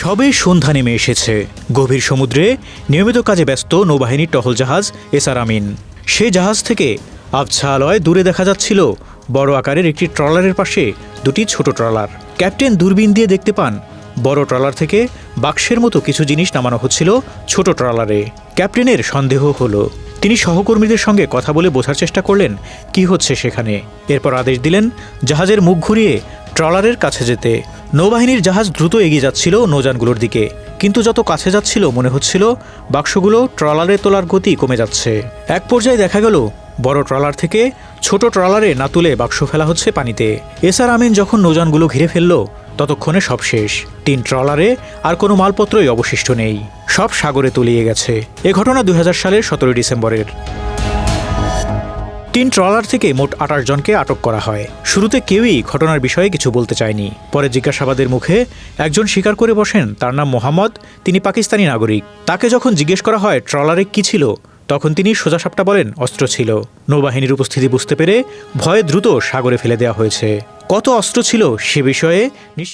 সবে সন্ধ্যা নেমে এসেছে। গভীর সমুদ্রে নিয়মিত কাজে ব্যস্ত নৌবাহিনীর টহল জাহাজ এসআর আমিন। সে জাহাজ থেকে আবছা আলয় দূরে দেখা যাচ্ছিল বড় আকারের একটি ট্রলারের পাশে দুটি ছোট ট্রলার। ক্যাপ্টেন দূরবীন দিয়ে দেখতে পান, বড় ট্রলার থেকে বাক্সের মতো কিছু জিনিস নামানো হচ্ছিল ছোট ট্রলারে। ক্যাপ্টেনের সন্দেহ হলো, তিনি সহকর্মীদের সঙ্গে কথা বলে বোঝার চেষ্টা করলেন, কি হচ্ছে সেখানে। এরপর আদেশ দিলেন জাহাজের মুখ ঘুরিয়ে ট্রলারের কাছে যেতে। নৌবাহিনীর জাহাজ দ্রুত এগিয়ে যাচ্ছিল নৌযানগুলোর দিকে, কিন্তু যত কাছে যাচ্ছিল মনে হচ্ছিল বাক্সগুলো ট্রলারে তোলার গতি কমে যাচ্ছে। এক পর্যায়ে দেখা গেল, বড় ট্রলার থেকে ছোট ট্রলারে না তুলে বাক্স ফেলা হচ্ছে পানিতে। এসআর আমিন যখন নৌযানগুলো ঘিরে ফেলল, ততক্ষণে সব শেষ। তিন ট্রলারে আর কোনো মালপত্রই অবশিষ্ট নেই। সব সাগরে তলিয়ে গেছে। এ ঘটনা দু হাজার সালের সতেরোই ডিসেম্বরের। তিন ট্রলার থেকে মোট আঠাশ জনকে আটক করা হয়। শুরুতে কেউই ঘটনার বিষয়ে কিছু বলতে চায়নি। পরে জিজ্ঞাসাবাদের মুখে একজন স্বীকার করে বসেন, তার নাম মোহাম্মদ, তিনি পাকিস্তানি নাগরিক। তাকে যখন জিজ্ঞেস করা হয়, ট্রলারে কি ছিল, তখন তিনি সোজাসাপটা বলেন, অস্ত্র ছিল। নৌবাহিনীর উপস্থিতি বুঝতে পেরে ভয়ে দ্রুত সাগরে ফেলে দেওয়া হয়েছে। কত অস্ত্র ছিল সে বিষয়ে নিশ্চিত